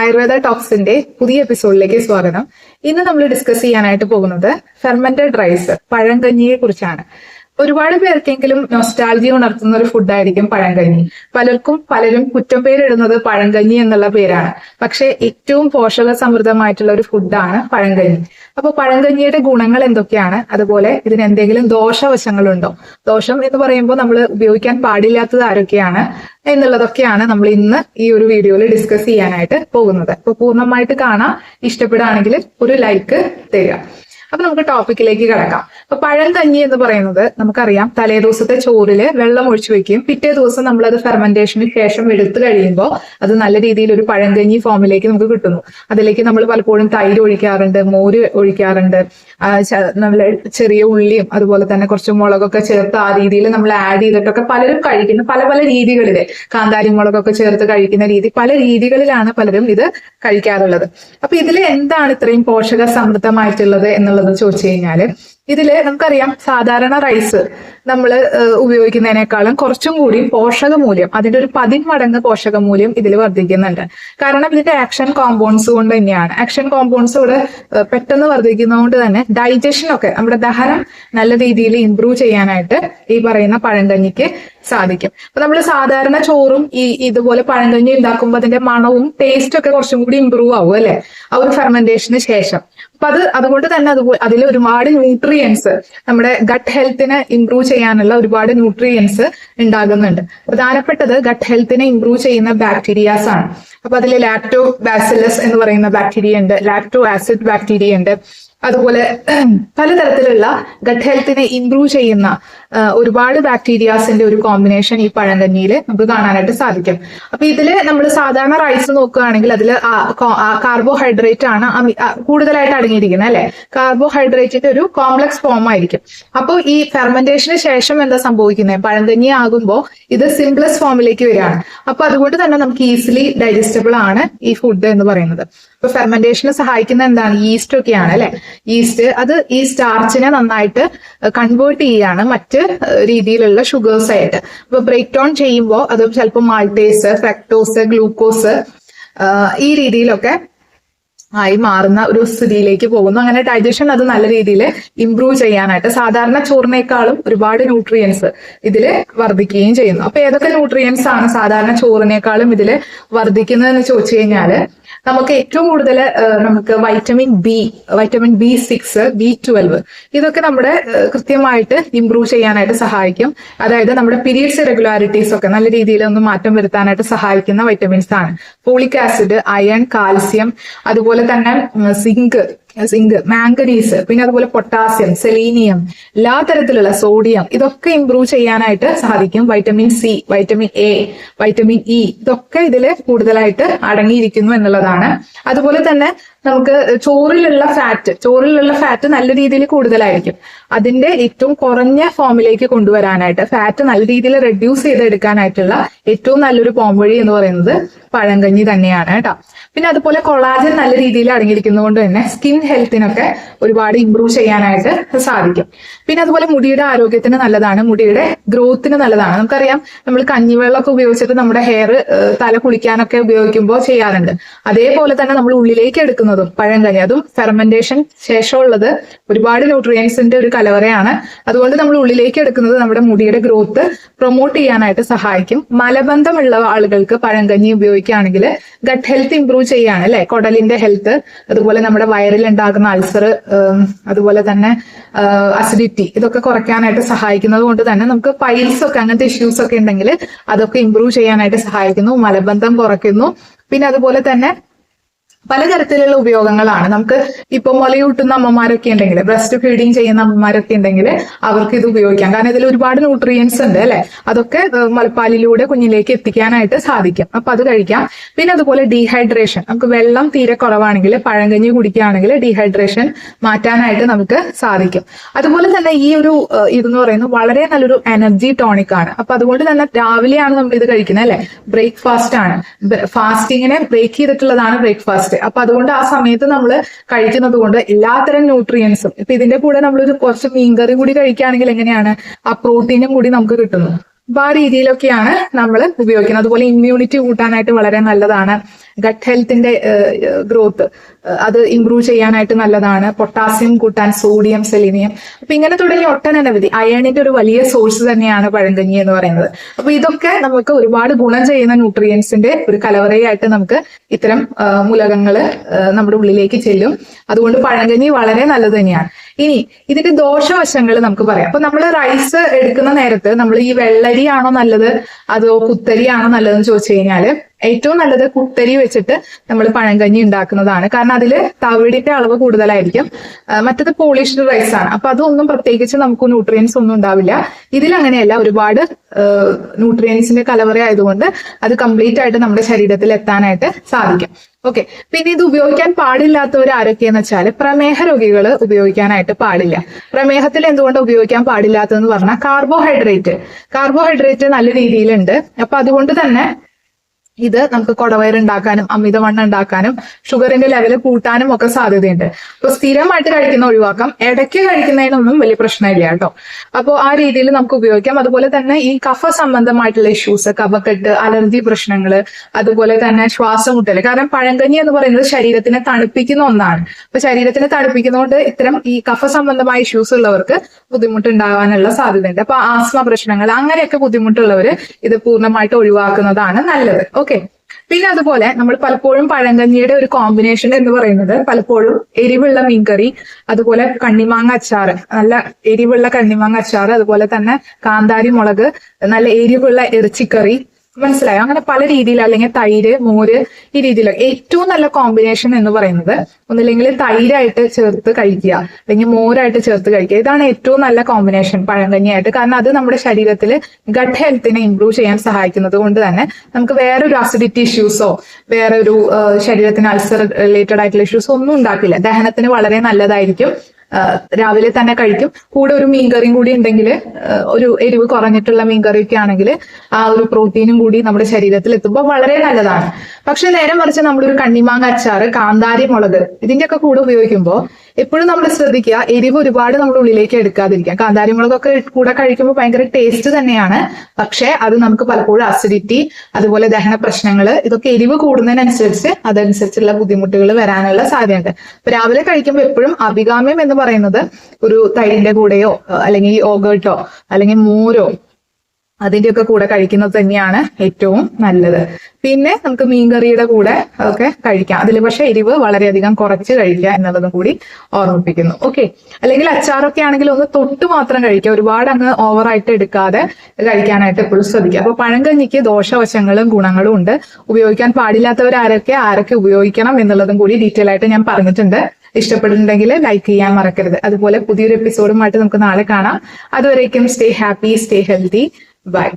ആയുർവേദ ടോക്സിന്റെ പുതിയ എപ്പിസോഡിലേക്ക് സ്വാഗതം. ഇന്ന് നമ്മൾ ഡിസ്കസ് ചെയ്യാനായിട്ട് പോകുന്നത് ഫെർമെന്റഡ് റൈസ് പഴങ്കഞ്ഞിയെ കുറിച്ചാണ് ഒരുപാട് പേർക്കെങ്കിലും നൊസ്റ്റാൾജി ഉണർത്തുന്ന ഒരു ഫുഡായിരിക്കും പഴങ്കഞ്ഞി പലർക്കും പലരും കുറ്റം പേരിടുന്നത് പഴങ്കഞ്ഞി എന്നുള്ള പേരാണ്. പക്ഷെ ഏറ്റവും പോഷക സമൃദ്ധമായിട്ടുള്ള ഒരു ഫുഡാണ് പഴങ്കഞ്ഞി അപ്പൊ പഴങ്കഞ്ഞിയുടെ ഗുണങ്ങൾ എന്തൊക്കെയാണ്? അതുപോലെ ഇതിന് എന്തെങ്കിലും ദോഷവശങ്ങളുണ്ടോ? ദോഷം എന്ന് പറയുമ്പോൾ നമ്മൾ ഉപയോഗിക്കാൻ പാടില്ലാത്തത് ആരൊക്കെയാണ് എന്നുള്ളതൊക്കെയാണ് നമ്മൾ ഇന്ന് ഈ ഒരു വീഡിയോയിൽ ഡിസ്കസ് ചെയ്യാനായിട്ട് പോകുന്നത്. അപ്പൊ പൂർണമായിട്ട് കാണാം. ഇഷ്ടപ്പെടുകയാണെങ്കിൽ ഒരു ലൈക്ക് തരിക. അപ്പൊ നമുക്ക് ടോപ്പിക്കിലേക്ക് കിടക്കാം. അപ്പൊ പഴംകഞ്ഞി എന്ന് പറയുന്നത് നമുക്കറിയാം തലേ ദിവസത്തെ ചോറിൽ വെള്ളം ഒഴിച്ചു വെക്കും. പിറ്റേ ദിവസം നമ്മൾ അത് ഫെർമെന്റേഷന് ശേഷം എടുത്തു കഴിയുമ്പോൾ അത് നല്ല രീതിയിൽ ഒരു പഴംകഞ്ഞി ഫോമിലേക്ക് നമുക്ക് കിട്ടുന്നു. അതിലേക്ക് നമ്മൾ പലപ്പോഴും തൈര് ഒഴിക്കാറുണ്ട് മോര് ഒഴിക്കാറുണ്ട് നല്ല ചെറിയ ഉള്ളിയും അതുപോലെ തന്നെ കുറച്ച് മുളകൊക്കെ ചേർത്ത് ആ രീതിയിൽ നമ്മൾ ആഡ് ചെയ്തിട്ടൊക്കെ പലരും കഴിക്കുന്ന പല പല രീതികളിൽ കാന്താരി മുളകൊക്കെ ചേർത്ത് കഴിക്കുന്ന രീതി പല രീതികളിലാണ് പലരും ഇത് കഴിക്കാറുള്ളത്. അപ്പൊ ഇതിൽ എന്താണ് ഇത്രയും പോഷക സമൃദ്ധമായിട്ടുള്ളത് എന്നുള്ളത് ചോദിച്ചു കഴിഞ്ഞാൽ ഇതിൽ നമുക്കറിയാം സാധാരണ റൈസ് നമ്മൾ ഉപയോഗിക്കുന്നതിനേക്കാളും കുറച്ചും കൂടി പോഷക മൂല്യം അതിന്റെ ഒരു പതിന്മടങ്ങ് പോഷക മൂല്യം ഇതിൽ വർദ്ധിക്കുന്നുണ്ട്. കാരണം ഇതിന്റെ ആക്ഷൻ കോമ്പൗണ്ട്സ് കൊണ്ട് തന്നെയാണ്. ആക്ഷൻ കോമ്പൗണ്ട്സ് ഇവിടെ പെട്ടെന്ന് വർദ്ധിക്കുന്നതുകൊണ്ട് തന്നെ ഡൈജഷൻ ഒക്കെ നമ്മുടെ ദഹനം നല്ല രീതിയിൽ ഇംപ്രൂവ് ചെയ്യാനായിട്ട് ഈ പറയുന്ന പഴങ്കഞ്ഞിക്ക് സാധിക്കും. അപ്പൊ നമ്മൾ സാധാരണ ചോറും ഈ ഇതുപോലെ പഴങ്കഞ്ഞി ഉണ്ടാക്കുമ്പോൾ അതിന്റെ മണവും ടേസ്റ്റും ഒക്കെ കുറച്ചും കൂടി ഇമ്പ്രൂവ് ആവും അല്ലെ? ആ ഒരു ഫെർമെന്റേഷന് ശേഷം. അപ്പൊ അത് അതുകൊണ്ട് തന്നെ അതുപോലെ അതിൽ ഒരുപാട് ന്യൂട്രിയൻസ് നമ്മുടെ ഗട്ട് ഹെൽത്തിനെ ഇംപ്രൂവ് ചെയ്യാനുള്ള ഒരുപാട് ന്യൂട്രിയൻസ് ഉണ്ടാകുന്നുണ്ട്. പ്രധാനപ്പെട്ടത് ഗട്ട് ഹെൽത്തിനെ ഇംപ്രൂവ് ചെയ്യുന്ന ബാക്ടീരിയാസ് ആണ്. അപ്പൊ അതിൽ ലാക്ടോ ബാസിലസ് എന്ന് പറയുന്ന ബാക്ടീരിയ ഉണ്ട് ലാക്ടോ ആസിഡ് ബാക്ടീരിയ ഉണ്ട്. അതുപോലെ പലതരത്തിലുള്ള ഗട്ട് ഹെൽത്തിനെ ഇംപ്രൂവ് ചെയ്യുന്ന ഒരുപാട് ബാക്ടീരിയാസിന്റെ ഒരു കോമ്പിനേഷൻ ഈ പഴങ്കഞ്ഞിയിൽ നമുക്ക് കാണാനായിട്ട് സാധിക്കും. അപ്പൊ ഇതിൽ നമ്മൾ സാധാരണ റൈസ് നോക്കുകയാണെങ്കിൽ അതിൽ കാർബോഹൈഡ്രേറ്റ് ആണ് കൂടുതലായിട്ട് അടങ്ങിയിരിക്കുന്നത് അല്ലെ? കാർബോഹൈഡ്രേറ്റിന്റെ ഒരു കോംപ്ലക്സ് ഫോം ആയിരിക്കും. അപ്പോൾ ഈ ഫെർമെന്റേഷന് ശേഷം എന്താ സംഭവിക്കുന്നത് പഴങ്കഞ്ഞി ആകുമ്പോൾ ഇത് സിംപ്ലസ് ഫോമിലേക്ക് വരികയാണ്. അപ്പൊ അതുകൊണ്ട് തന്നെ നമുക്ക് ഈസിലി ഡൈജസ്റ്റബിൾ ആണ് ഈ ഫുഡ് എന്ന് പറയുന്നത്. ഇപ്പൊ ഫെർമെന്റേഷന് സഹായിക്കുന്ന എന്താണ്? ഈസ്റ്റ് ഒക്കെയാണ് അല്ലെ? ഈസ്റ്റ് അത് ഈ സ്റ്റാർച്ചിനെ നന്നായിട്ട് കൺവേർട്ട് ചെയ്യാണ് മറ്റ് രീതിയിലുള്ള ഷുഗേഴ്സ് ആയിട്ട്. അപ്പൊ ബ്രേക്ക് ഡൗൺ ചെയ്യുമ്പോൾ അത് ചിലപ്പോൾ മാൾട്ടേസ് ഫ്രക്ടോസ് ഗ്ലൂക്കോസ് ഈ രീതിയിലൊക്കെ ആയി മാറുന്ന ഒരു സ്ഥിതിയിലേക്ക് പോകുന്നു. അങ്ങനെ ഡൈജഷൻ അത് നല്ല രീതിയിൽ ഇംപ്രൂവ് ചെയ്യാനായിട്ട് സാധാരണ ചോറിനേക്കാളും ഒരുപാട് ന്യൂട്രിയൻസ് ഇതിൽ വർദ്ധിക്കുകയും ചെയ്യുന്നു. അപ്പൊ ഏതൊക്കെ ന്യൂട്രിയൻസ് ആണ് സാധാരണ ചോറിനേക്കാളും ഇതിൽ വർദ്ധിക്കുന്നതെന്ന് ചോദിച്ചു കഴിഞ്ഞാൽ നമുക്ക് ഏറ്റവും കൂടുതൽ നമുക്ക് vitamin B vitamin B six B twelve ഇതൊക്കെ നമ്മുടെ കൃത്യമായിട്ട് ഇംപ്രൂവ് ചെയ്യാനായിട്ട് സഹായിക്കും. അതായത് നമ്മുടെ പീരിയഡ്സ് ഇറഗുലാരിറ്റീസ് ഒക്കെ നല്ല രീതിയിൽ ഒന്ന് മാറ്റം വരുത്താനായിട്ട് സഹായിക്കുന്ന വൈറ്റമിൻസ് ആണ്. ഫോളിക് ആസിഡ് അയൺ കാൽസ്യം അതുപോലെ തന്നെ സിങ്ക് സിങ്ക് മാംഗനീസ് പിന്നെ അതുപോലെ പൊട്ടാസ്യം സെലീനിയം എല്ലാ തരത്തിലുള്ള സോഡിയം ഇതൊക്കെ ഇംപ്രൂവ് ചെയ്യാനായിട്ട് സാധിക്കും. Vitamin C vitamin A vitamin E ഇതൊക്കെ ഇതിൽ കൂടുതലായിട്ട് അടങ്ങിയിരിക്കുന്നു എന്നുള്ളതാണ്. അതുപോലെ തന്നെ നമുക്ക് ചോറിലുള്ള ഫാറ്റ് ചോറിലുള്ള ഫാറ്റ് നല്ല രീതിയിൽ കൂടുതലായിരിക്കും. അതിന്റെ ഏറ്റവും കുറഞ്ഞ ഫോമിലേക്ക് കൊണ്ടുവരാനായിട്ട് ഫാറ്റ് നല്ല രീതിയിൽ റെഡ്യൂസ് ചെയ്തെടുക്കാനായിട്ടുള്ള ഏറ്റവും നല്ലൊരു പോംവഴി എന്ന് പറയുന്നത് പഴങ്കഞ്ഞി തന്നെയാണ് കേട്ടോ. പിന്നെ അതുപോലെ കൊളാജൻ നല്ല രീതിയിൽ അടങ്ങിയിരിക്കുന്നതുകൊണ്ട് തന്നെ സ്കിൻ ഹെൽത്തിനൊക്കെ ഒരുപാട് ഇമ്പ്രൂവ് ചെയ്യാനായിട്ട് സാധിക്കും. പിന്നെ അതുപോലെ മുടിയുടെ ആരോഗ്യത്തിന് നല്ലതാണ് മുടിയുടെ ഗ്രോത്തിന് നല്ലതാണ്. നമുക്കറിയാം നമ്മൾ കഞ്ഞിവെള്ളമൊക്കെ ഉപയോഗിച്ചിട്ട് നമ്മുടെ ഹെയർ തല കുളിക്കാനൊക്കെ ഉപയോഗിക്കുമ്പോൾ ചെയ്യാറുണ്ട്. അതേപോലെ തന്നെ നമ്മൾ ഉള്ളിലേക്ക് എടുക്കുന്നതും പഴങ്കഞ്ഞി അതും ഫെർമെന്റേഷൻ ശേഷമുള്ളത് ഒരുപാട് ന്യൂട്രിയൻസിന്റെ ഒരു കലവറയാണ്. അതുകൊണ്ട് നമ്മൾ ഉള്ളിലേക്ക് എടുക്കുന്നത് നമ്മുടെ മുടിയുടെ ഗ്രോത്ത് പ്രൊമോട്ട് ചെയ്യാനായിട്ട് സഹായിക്കും. മലബന്ധമുള്ള ആളുകൾക്ക് പഴങ്കഞ്ഞി ഉപയോഗിക്കുകയാണെങ്കിൽ ഗട്ട് ഹെൽത്ത് ഇംപ്രൂവ് ചെയ്യാണ് അല്ലെ? കുടലിന്റെ ഹെൽത്ത് അതുപോലെ നമ്മുടെ വയറിൽ ഉണ്ടാകുന്ന അൾസർ അതുപോലെ തന്നെ അസിഡിറ്റി ഇതൊക്കെ കുറയ്ക്കാനായിട്ട് സഹായിക്കുന്നത് കൊണ്ട് തന്നെ നമുക്ക് പൈൽസ് ഒക്കെ അങ്ങനത്തെ ഇഷ്യൂസ് ഒക്കെ ഉണ്ടെങ്കിൽ അതൊക്കെ ഇംപ്രൂവ് ചെയ്യാനായിട്ട് സഹായിക്കുന്നു. മലബന്ധം കുറയ്ക്കുന്നു. പിന്നെ അതുപോലെ തന്നെ പലതരത്തിലുള്ള ഉപയോഗങ്ങളാണ്. നമുക്ക് ഇപ്പൊ മുലയൂട്ടുന്ന അമ്മമാരൊക്കെ ഉണ്ടെങ്കിൽ ബ്രസ്റ്റ് ഫീഡിങ് ചെയ്യുന്ന അമ്മമാരൊക്കെ ഉണ്ടെങ്കിൽ അവർക്ക് ഇത് ഉപയോഗിക്കാം. കാരണം ഇതിൽ ഒരുപാട് ന്യൂട്രിയൻസ് ഉണ്ട് അല്ലെ? അതൊക്കെ മലപ്പാലിലൂടെ കുഞ്ഞിലേക്ക് എത്തിക്കാനായിട്ട് സാധിക്കും. അപ്പൊ അത് കഴിക്കാം. പിന്നെ അതുപോലെ ഡീഹൈഡ്രേഷൻ നമുക്ക് വെള്ളം തീരെ കുറവാണെങ്കിൽ പഴങ്കഞ്ഞി കുടിക്കുകയാണെങ്കിൽ ഡീഹൈഡ്രേഷൻ മാറ്റാനായിട്ട് നമുക്ക് സാധിക്കും. അതുപോലെ തന്നെ ഈ ഒരു ഇതെന്ന് പറയുന്നത് വളരെ നല്ലൊരു എനർജി ടോണിക് ആണ്. അപ്പൊ അതുകൊണ്ട് തന്നെ രാവിലെയാണ് നമ്മൾ ഇത് കഴിക്കുന്നത് അല്ലെ? ബ്രേക്ക്ഫാസ്റ്റ് ആണ്. ഫാസ്റ്റിങ്ങിനെ ബ്രേക്ക് ചെയ്തിട്ടുള്ളതാണ് ബ്രേക്ക്ഫാസ്റ്റ് അപ്പൊ അതുകൊണ്ട് ആ സമയത്ത് നമ്മൾ കഴിക്കുന്നത് കൊണ്ട് എല്ലാത്തരം ന്യൂട്രിയൻസും ഇപ്പൊ ഇതിന്റെ കൂടെ നമ്മളൊരു കുറച്ച് മീൻകറി കൂടി കഴിക്കുകയാണെങ്കിൽ എങ്ങനെയാണ്? ആ പ്രോട്ടീനും കൂടി നമുക്ക് കിട്ടുന്നു. അപ്പൊ ആ രീതിയിലൊക്കെയാണ് നമ്മൾ ഉപയോഗിക്കുന്നത്. അതുപോലെ ഇമ്മ്യൂണിറ്റി കൂട്ടാനായിട്ട് വളരെ നല്ലതാണ്. ഗട്ട് ഹെൽത്തിന്റെ ഗ്രോത്ത് അത് ഇംപ്രൂവ് ചെയ്യാനായിട്ട് നല്ലതാണ്. പൊട്ടാസ്യം കൂട്ടാൻ സോഡിയം സെലിനിയം അപ്പൊ ഇങ്ങനെ തുടങ്ങി ഒട്ടനവധി അയണിന്റെ ഒരു വലിയ സോഴ്സ് തന്നെയാണ് പഴങ്കഞ്ഞി എന്ന് പറയുന്നത്. അപ്പൊ ഇതൊക്കെ നമുക്ക് ഒരുപാട് ഗുണം ചെയ്യുന്ന ന്യൂട്രിയൻസിന്റെ ഒരു കലവറയായിട്ട് നമുക്ക് ഇത്തരം മൂലകങ്ങൾ നമ്മുടെ ഉള്ളിലേക്ക് ചെല്ലും. അതുകൊണ്ട് പഴങ്കഞ്ഞി വളരെ നല്ലത് തന്നെയാണ്. ഇനി ഇതിന്റെ ദോഷവശങ്ങൾ നമുക്ക് പറയാം. അപ്പൊ നമ്മൾ റൈസ് എടുക്കുന്ന നേരത്ത് നമ്മൾ ഈ വെള്ളരിയാണോ നല്ലത്? അതോ കുത്തരിയാണോ നല്ലതെന്ന് ചോദിച്ചു കഴിഞ്ഞാൽ ഏറ്റവും നല്ലത് കുത്തരി വെച്ചിട്ട് നമ്മൾ പഴങ്കഞ്ഞി ഉണ്ടാക്കുന്നതാണ്. കാരണം അതിൽ തവിടിന്റെ അളവ് കൂടുതലായിരിക്കും. മറ്റത് പോളിഷ്ഡ് റൈസ് ആണ്. അപ്പൊ അതൊന്നും പ്രത്യേകിച്ച് നമുക്ക് ന്യൂട്രിയൻസ് ഒന്നും ഉണ്ടാവില്ല. ഇതിലങ്ങനെയല്ല ഒരുപാട് ന്യൂട്രിയൻസിന്റെ കലവറ ആയതുകൊണ്ട് അത് കംപ്ലീറ്റ് ആയിട്ട് നമ്മുടെ ശരീരത്തിൽ എത്താനായിട്ട് സാധിക്കും. ഓക്കെ പിന്നെ ഇത് ഉപയോഗിക്കാൻ പാടില്ലാത്തവർ ആരൊക്കെയെന്ന് വെച്ചാൽ പ്രമേഹ രോഗികൾ ഉപയോഗിക്കാനായിട്ട് പാടില്ല. പ്രമേഹത്തിൽ എന്തുകൊണ്ട് ഉപയോഗിക്കാൻ പാടില്ലാത്തതെന്ന് പറഞ്ഞാൽ കാർബോഹൈഡ്രേറ്റ് കാർബോഹൈഡ്രേറ്റ് നല്ല രീതിയിലുണ്ട്. അപ്പൊ അതുകൊണ്ട് തന്നെ ഇത് നമുക്ക് കുടവയർ ഉണ്ടാക്കാനും അമിതവണ്ണം ഉണ്ടാക്കാനും ഷുഗറിന്റെ ലെവൽ കൂട്ടാനും ഒക്കെ സാധ്യതയുണ്ട്. അപ്പൊ സ്ഥിരമായിട്ട് കഴിക്കുന്ന ഒഴിവാക്കാം. ഇടയ്ക്ക് കഴിക്കുന്നതിനൊന്നും വലിയ പ്രശ്നമില്ല കേട്ടോ. അപ്പോൾ ആ രീതിയിൽ നമുക്ക് ഉപയോഗിക്കാം. അതുപോലെ തന്നെ ഈ കഫ സംബന്ധമായിട്ടുള്ള ഇഷ്യൂസ് കഫക്കെട്ട് അലർജി പ്രശ്നങ്ങൾ അതുപോലെ തന്നെ ശ്വാസമുട്ടൽ കാരണം പഴങ്കഞ്ഞി എന്ന് പറയുന്നത് ശരീരത്തിനെ തണുപ്പിക്കുന്ന ഒന്നാണ്. അപ്പൊ ശരീരത്തിനെ തണുപ്പിക്കുന്നതുകൊണ്ട് ഇത്തരം ഈ കഫ സംബന്ധമായ ഇഷ്യൂസ് ഉള്ളവർക്ക് ബുദ്ധിമുട്ടുണ്ടാകാനുള്ള സാധ്യതയുണ്ട്. അപ്പൊ ആസ്മ പ്രശ്നങ്ങൾ അങ്ങനെയൊക്കെ ബുദ്ധിമുട്ടുള്ളവര് ഇത് പൂർണമായിട്ട് ഒഴിവാക്കുന്നതാണ് നല്ലത്. ഓക്കെ? പിന്നെ അതുപോലെ നമ്മൾ പലപ്പോഴും പഴങ്കഞ്ഞിയുടെ ഒരു കോമ്പിനേഷൻ എന്ന് പറയുന്നത് പലപ്പോഴും എരിവുള്ള മീൻകറി അതുപോലെ കണ്ണിമാങ്ങ അച്ചാറ് നല്ല എരിവുള്ള കണ്ണിമാങ്ങ അച്ചാറ് അതുപോലെ തന്നെ കാന്താരി മുളക് നല്ല എരിവുള്ള ഇറച്ചിക്കറി മനസ്സിലായോ? അങ്ങനെ പല രീതിയിൽ അല്ലെങ്കിൽ തൈര് മോര് ഈ രീതിയിലൊക്കെ. ഏറ്റവും നല്ല കോമ്പിനേഷൻ എന്ന് പറയുന്നത് ഒന്നില്ലെങ്കിൽ തൈരായിട്ട് ചേർത്ത് കഴിക്കുക അല്ലെങ്കിൽ മോരായിട്ട് ചേർത്ത് കഴിക്കുക. ഇതാണ് ഏറ്റവും നല്ല കോമ്പിനേഷൻ പഴങ്കഞ്ഞിയായിട്ട്. കാരണം അത് നമ്മുടെ ശരീരത്തിൽ ഗട്ട് ഹെൽത്തിനെ ഇംപ്രൂവ് ചെയ്യാൻ സഹായിക്കുന്നത് കൊണ്ട് തന്നെ നമുക്ക് വേറൊരു അസിഡിറ്റി ഇഷ്യൂസോ വേറൊരു ശരീരത്തിന് അൾസർ റിലേറ്റഡ് ആയിട്ടുള്ള ഇഷ്യൂസോ ഒന്നും ഉണ്ടാക്കില്ല. ദഹനത്തിന് വളരെ നല്ലതായിരിക്കും. രാവിലെ തന്നെ കഴിക്കും. കൂടെ ഒരു മീൻകറിയും കൂടി ഉണ്ടെങ്കിൽ ഒരു എരിവ് കുറഞ്ഞിട്ടുള്ള മീൻകറിയൊക്കെ ആണെങ്കിൽ ആ ഒരു പ്രോട്ടീനും കൂടി നമ്മുടെ ശരീരത്തിൽ എത്തുമ്പോൾ വളരെ നല്ലതാണ്. പക്ഷെ നേരെ മറിച്ച് നമ്മളൊരു കണ്ണിമാങ്ങ അച്ചാർ കാന്താരി മുളക് ഇതിന്റെയൊക്കെ കൂടെ ഉപയോഗിക്കുമ്പോൾ എപ്പോഴും നമ്മൾ ശ്രദ്ധിക്കുക എരിവ് ഒരുപാട് നമ്മൾ ഉള്ളിലേക്ക് എടുക്കാതിരിക്കുക. കാന്താരിമുളകൊക്കെ കൂടെ കഴിക്കുമ്പോൾ ഭയങ്കര ടേസ്റ്റ് തന്നെയാണ്. പക്ഷെ അത് നമുക്ക് പലപ്പോഴും അസിഡിറ്റി അതുപോലെ ദഹന പ്രശ്നങ്ങൾ ഇതൊക്കെ എരിവ് കൂടുന്നതിനനുസരിച്ച് അതനുസരിച്ചുള്ള ബുദ്ധിമുട്ടുകൾ വരാനുള്ള സാധ്യതയുണ്ട്. അപ്പൊ രാവിലെ കഴിക്കുമ്പോൾ എപ്പോഴും അഭികാമ്യം എന്ന് പറയുന്നത് ഒരു തൈരിന്റെ കൂടെയോ അല്ലെങ്കിൽ ഓഗേട്ടോ അല്ലെങ്കിൽ മോരോ അതിന്റെയൊക്കെ കൂടെ കഴിക്കുന്നത് തന്നെയാണ് ഏറ്റവും നല്ലത്. പിന്നെ നമുക്ക് മീൻകറിയുടെ കൂടെ ഒക്കെ കഴിക്കാം. അതിൽ പക്ഷെ എരിവ് വളരെയധികം കുറച്ച് കഴിക്കുക എന്നുള്ളതും കൂടി ഓർമ്മിപ്പിക്കുന്നു. ഓക്കെ അല്ലെങ്കിൽ അച്ചാറൊക്കെ ആണെങ്കിൽ ഒന്ന് തൊട്ട് മാത്രം കഴിക്കുക. ഒരുപാട് അങ്ങ് ഓവറായിട്ട് എടുക്കാതെ കഴിക്കാനായിട്ട് എപ്പോഴും ശ്രദ്ധിക്കുക. അപ്പൊ പഴങ്കഞ്ഞിക്ക് ദോഷവശങ്ങളും ഗുണങ്ങളും ഉണ്ട്. ഉപയോഗിക്കാൻ പാടില്ലാത്തവർ ആരൊക്കെ ആരൊക്കെ ഉപയോഗിക്കണം എന്നുള്ളതും കൂടി ഡീറ്റെയിൽ ആയിട്ട് ഞാൻ പറഞ്ഞിട്ടുണ്ട്. ഇഷ്ടപ്പെട്ടിട്ടുണ്ടെങ്കിൽ ലൈക്ക് ചെയ്യാൻ മറക്കരുത്. അതുപോലെ പുതിയൊരു എപ്പിസോഡുമായിട്ട് നമുക്ക് നാളെ കാണാം. അതുവരേക്കും stay happy stay healthy bye